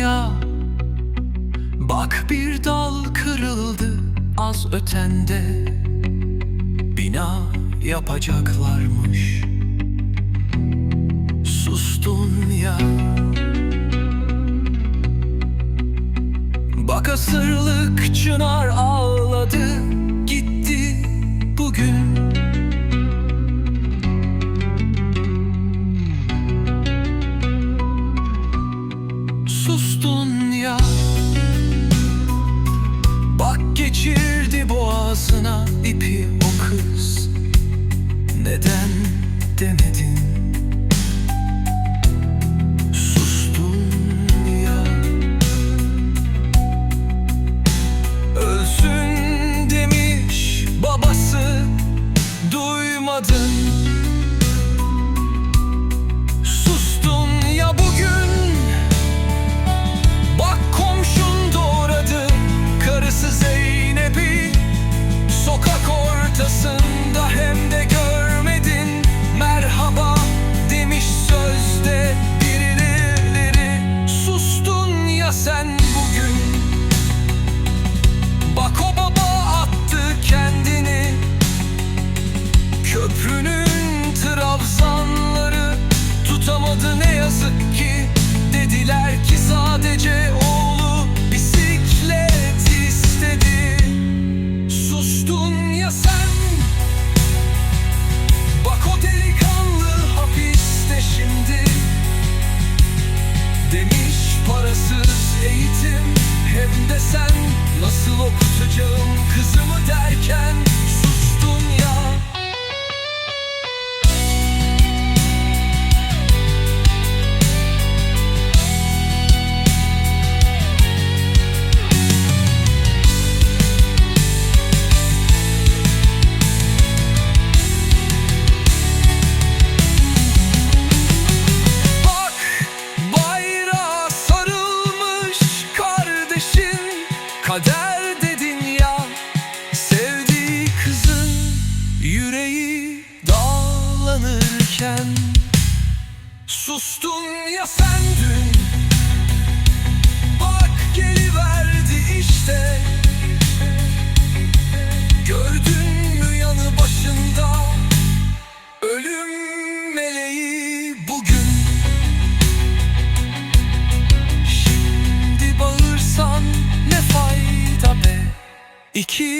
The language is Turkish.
dünya Bak bir dal kırıldı az ötende. Bina yapacaklarmış. Sustun ya. Bak asırlık ipi o kız. Neden demedin? Sustun ya. Ölsün demiş babası. Duymadın sen. Bak o delikanlı hapiste şimdi. Demiş parasız eğitim. Hem de sen nasıl okutacağım kızımı dağlanırken Sustun ya sen dün. Bak geliverdi işte. Gördün mü yanı başında? Ölüm meleği bugün. Şimdi bağırsan ne fayda be? İki